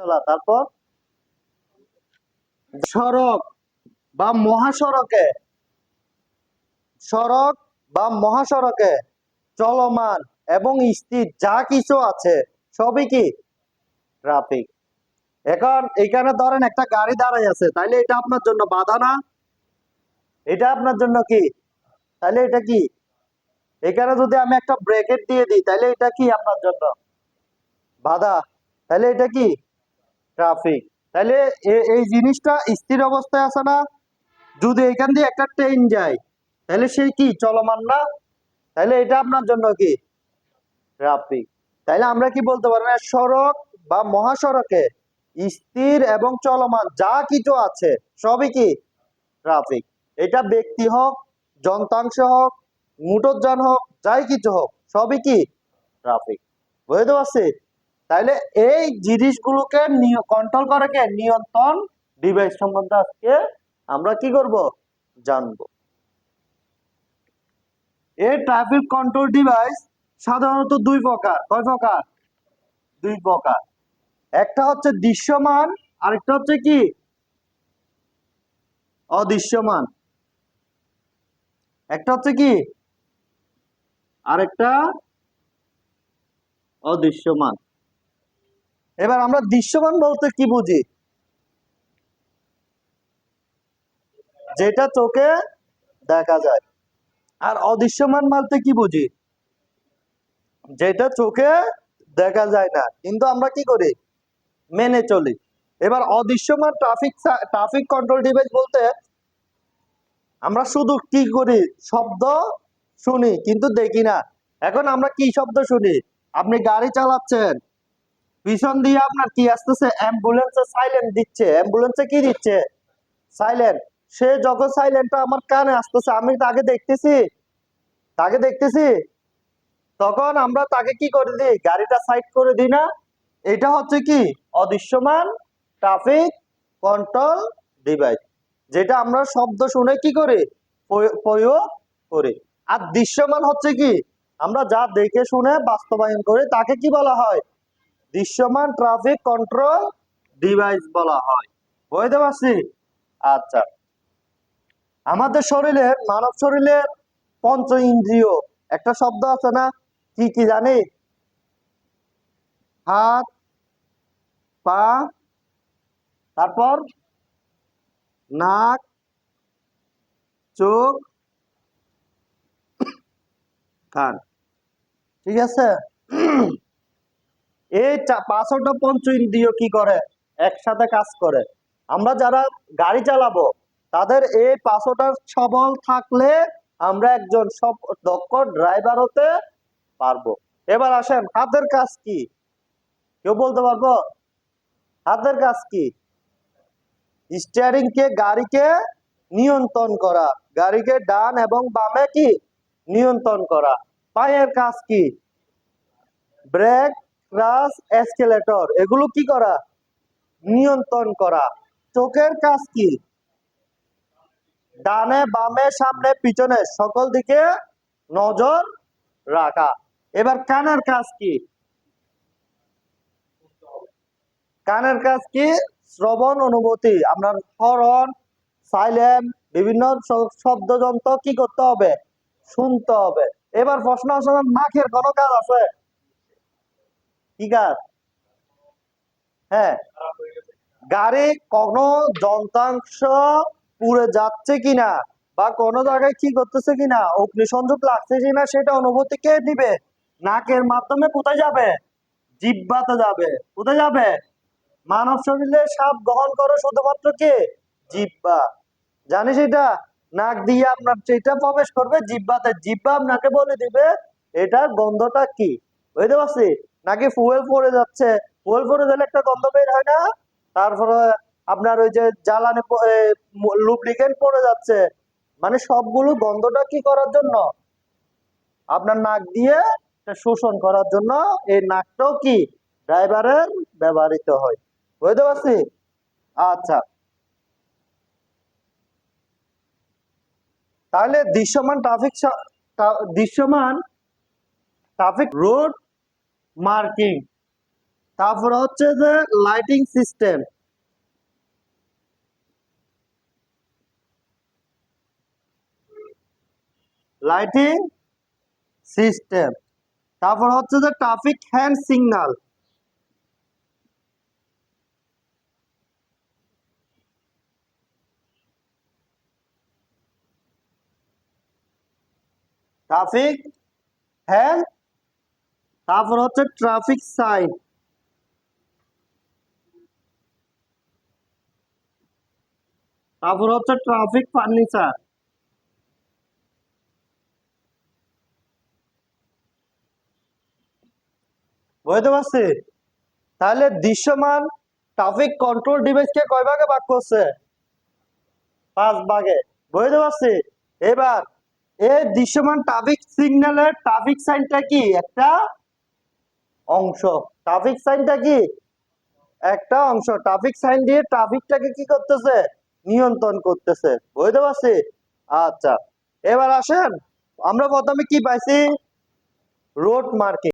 চলা, তারপর? সড়ক বা মহাসড়কে। সড়ক বা মহাসড়কে চলমান এবং স্থির যা কিছু আছে, সবই কি? ট্রাফিক এখন এখানে ধরেন একটা গাড়ি দাঁড়াই আছে, তাইলে এটা আপনার জন্য বাধা না? এটা আপনার জন্য কি? তাহলে এটা কি? এখানে যদি আমি একটা ব্রেকেট দিয়ে দিই তাহলে এটা কি আপনার জন্য? বাধা। তাহলে এটা কি? ট্রাফিক তাহলে এই জিনিসটা স্থির অবস্থায় আছে না। যদি এখান দিয়ে একটা ট্রেন যায় তাহলে সে কি চলমান না? তাহলে এটা আপনার জন্য কি? ট্রাফিক তাহলে আমরা কি বলতে পারব সড়ক বা মহাসড়কে স্থির এবং চলমান যা কিছু আছে, সবই কি? ট্রাফিক এটা ব্যক্তি হোক, যন্ত্রাংশ হোক, মোটরযান হোক, যাই কিছু হোক, সবই কি? ট্রাফিক বুঝতে পারছি? তাহলে এই জিনিসগুলোকে কন্ট্রোল করে কে নিয়ন্ত্রণ ডিভাইস সম্বন্ধে আজকে আমরা কি করব? জানব। এই ট্রাফিক কন্ট্রোল ডিভাইস সাধারণত দুই প্রকার। কয় প্রকার? দুই প্রকার। একটা হচ্ছে দৃশ্যমান, আরেকটা হচ্ছে কি? অদৃশ্যমান। একটা হচ্ছে কি? আরেকটা অদৃশ্যমান। এবার আমরা দৃশ্যমান বলতে কি বুঝি? যেটা চোখে দেখা যায়। আর অদৃশ্যমান বলতে কি বুঝি? যেটা চোখে দেখা যায় না। কিন্তু আমরা কি করি? মেনে চলি। এবার অদৃশ্যমান ট্রাফিক ট্রাফিক কন্ট্রোল ডিভাইস বলতে আমরা শুধু কি করি? শব্দ শুনি, কিন্তু দেখি না। এখন আমরা কি শব্দ শুনি? আপনি গাড়ি চালাচ্ছেন পিছন দিয়ে আপনার কি আসতেছে? অ্যাম্বুলেন্সে সাইলেন্ট দিচ্ছে। অ্যাম্বুলেন্সে কি দিচ্ছে? সাইলেন্ট সে যখন সাইলেন্টটা আমার কানে আসতেছে, আমি তাকে দেখতেছি। তাকে দেখতেছি। তখন আমরা তাকে কি করে দিই? গাড়িটা সাইড করে দিই না? এটা হচ্ছে কি? অদৃশ্যমান ট্রাফিক কন্ট্রোল ডিভাইস যেটা আমরা শব্দ শুনে কি করি? প্রয়োগ করি। আর দৃশ্যমান হচ্ছে কি? আমরা যা দেখে শুনে বাস্তবায়ন করি, তাকে কি বলা হয়? দৃশ্যমান ট্রাফিক কন্ট্রোল ডিভাইস বলা হয়। বুঝতে পারছি? আচ্ছা। আমাদের শরীরের মানব শরীরের পঞ্চ ইন্দ্রিয়, একটা শব্দ আছে না? কি কি জানি? হাত, পা, তারপর নাক, চোখ, কান। ঠিক আছে? এই পাঁচটা পঞ্চ ইন্দ্রিয় কি করে? একসাথে কাজ করে। আমরা যারা গাড়ি চালাবো, তাদের এই পাঁচটা সবল থাকলে আমরা একজন সব দক্ষ ড্রাইভার হতে পারব। এবার আসেন, হাতের কাজ কি? কেউ বলতে পারব? হাতের কাজ কি? স্টিয়ারিং কে, গাড়িকে নিয়ন্ত্রণ করা। গাড়িকে ডান এবং বামে কি? নিয়ন্ত্রণ করা। পায়ের কাজ কি? ব্রেক ক্রাস এসকেলেটর, এগুলো কি করা? নিয়ন্ত্রণ করা। চোখের কাজ কি? ডানে, বামে, সামনে, পিছনে, সকল দিকে নজর রাখা। এবার কানের কাজ কি? কানের কাজ কি? শ্রবণ অনুভূতি। আপনার হরণ সাইলেন্ট বিভিন্ন শব্দযন্ত্র কি করতে হবে? শুনতে হবে। এবার প্রশ্ন আসলে নাকের কোনো কাজ আছে? কি কাজ হ্যাঁ। গাড়ি কোনো যন্ত্রাংশ পুড়ে যাচ্ছে কিনা বা কোনো জায়গায় কি করতেছে কিনা? অগ্নিসংযোগ লাগছে কিনা সেটা অনুভূতি কে দিবে? নাকের মাধ্যমে কোথায় যাবে? জিব্বাতে যাবে? কোথায় যাবে? মানব শরীরে সাপ গ্রহণ করে শুধুমাত্র কে? জিব্বা জানিস এটা? নাক দিয়ে আপনার সেটা প্রবেশ করবে জিব্বাতে জিব্বা আপনাকে বলে দিবে, এটার গন্ধটা কি? বুঝতে পারছি নাকি ফুয়েল পড়ে যাচ্ছে? ফুয়েল পড়ে গেলে একটা গন্ধ বের হয় না? তারপরে আপনার ওই যে জ্বালানি লুব্রিকেন্ট পড়ে যাচ্ছে। মানে সবগুলো গন্ধটা কি করার জন্য? আপনার নাক দিয়ে শোষণ করার জন্য এই নাকটাও কি ড্রাইভারের ব্যবহৃত হয়। বুঝতে পারছি? আচ্ছা। তাহলে দৃশ্যমান ট্রাফিক দৃশ্যমান ট্রাফিক রোড মার্কিং। তারপর হচ্ছে যে লাইটিং সিস্টেম। Lighting system. তারপর হচ্ছে যে traffic hand signal traffic hand তারপর হচ্ছে ট্রাফিক সাইন তারপর হচ্ছে ট্রাফিক ফার্নিচার বুঝতে পারছি? তাহলে দৃশ্যমান ট্রাফিক কন্ট্রোল ডিভাইসকে কয় ভাগে ভাগ করছে? পাঁচ ভাগে। বুঝতে পারছি? এবার এই দৃশ্যমান ট্রাফিক সিগন্যালের ট্রাফিক সাইনটা কি? একটা অংশ। ট্রাফিক সাইনটা কি? একটা অংশ। ট্রাফিক সাইন দিয়ে ট্রাফিকটাকে কি করতেছে? নিয়ন্ত্রণ করতেছে। বুঝতে পারছি? আচ্ছা। এবার আসেন। আমরা প্রথমে কি পাইছি? Road marking.